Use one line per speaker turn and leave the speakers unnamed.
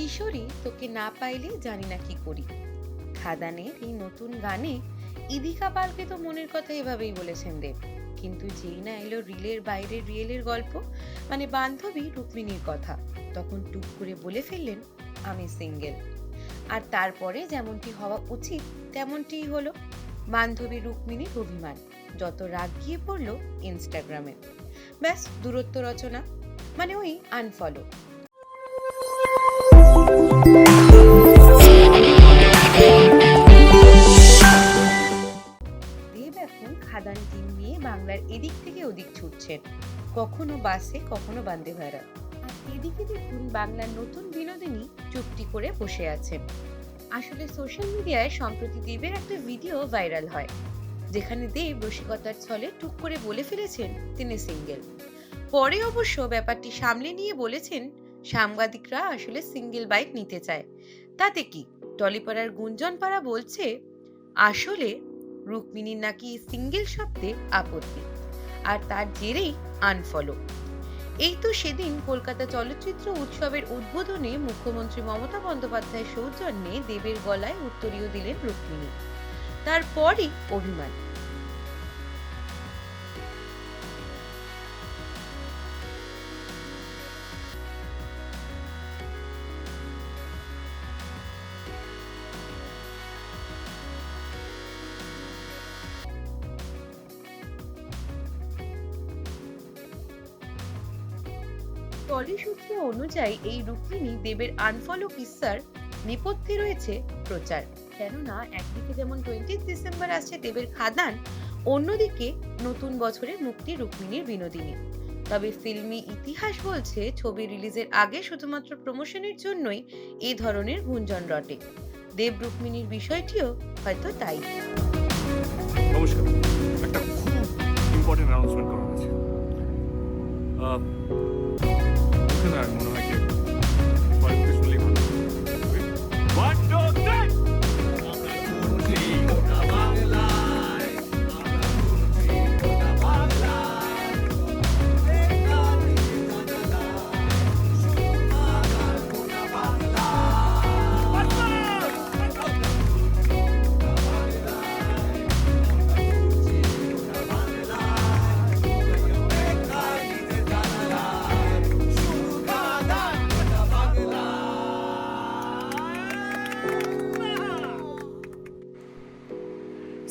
কিশোরী তোকে না পাইলে জানি না কি করি। খাদানের এই নতুন গানে ইদিকা পালকে তো মনের কথা এভাবেই বলেছেন দেব। কিন্তু যেই না এলো রিলের বাইরে রিয়েলের গল্প মানে বান্ধবী রুক্মিণীর কথা, তখন টুক করে বলে ফেললেন, আমি সিঙ্গেল। আর তারপরে যেমনটি হওয়া উচিত, তেমনটিই হলো বান্ধবী রুক্মিণীর অভিমান, যত রাগ গিয়ে পড়ল ইনস্টাগ্রামে। ব্যাস, দূরত্ব রচনা মানে ওই আনফলো দেব এখন খাদান টিম নিয়ে বাংলার এদিক থেকে ওদিক ছুটছেন কখনো বাসে, কখনো বান্দে ভাড়া। এদিকে দেখুন বাংলার নতুন বিনোদিনী চুপটি করে বসে আছেন আসলে সোশ্যাল মিডিয়ায় সম্প্রতি দেবের একটা ভিডিও ভাইরাল হয়, যেখানে দেব রসিকতার ছলে টুক করে বলে ফেলেছেন তিনি সিঙ্গেল। পরে অবশ্য ব্যাপারটি সামলে নিয়ে বলেছেন সাংবাদিকরা আসলে সিঙ্গেল বাইক নিতে চায়। তাতে কি? টলিপাড়ার গুঞ্জনপাড়া বলছে, আসলে রুক্মিণীর নাকি সিঙ্গেল শব্দে আপত্তি, আর তার জেরেই আনফলো এই তো সেদিন কলকাতা চলচ্চিত্র উৎসবের উদ্বোধনে মুখ্যমন্ত্রী মমতা বন্দ্যোপাধ্যায়ের সৌজন্যে দেবের গলায় উত্তরীয় দিলেন রুক্মিণী। তারপরই অভিমান। টলি সূত্র অনুযায়ী এই রুক্মিণী দেবের আনফলো কিসার নেপথ্যে রয়েছে প্রচার। কেননা, একদিকে যেমন টোয়েন্টি ডিসেম্বর আসছে দেবের খাদান, অন্যদিকে নতুন বছরে মুক্তি রুক্মিণীর বিনোদিনী। তবে ফিল্মি ইতিহাস বলছে, ছবি রিলিজের আগে শুধুমাত্র প্রমোশনের জন্যই এই ধরনের গুঞ্জন রটে। দেব রুক্মিণীর বিষয়টিও হয়তো তাই।
নমস্কার। একটা খুব ইম্পর্টেন্ট অ্যানাউন্সমেন্ট করা আছে।